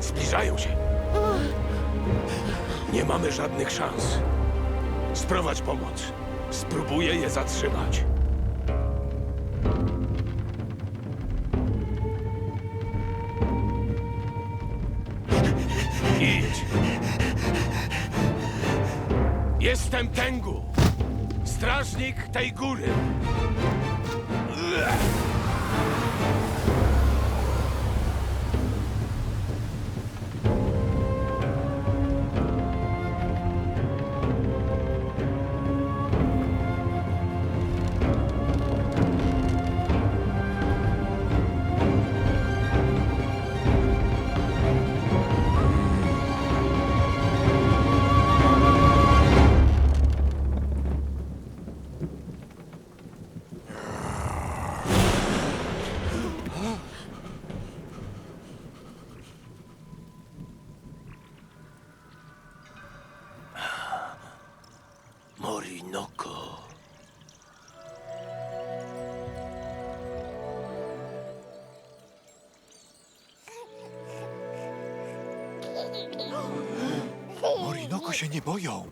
Zbliżają się. Nie mamy żadnych szans. Sprowadź pomoc. Spróbuję je zatrzymać. Idź. Jestem Tengu, strażnik tej góry. Morinoko. Morinoko się nie boją.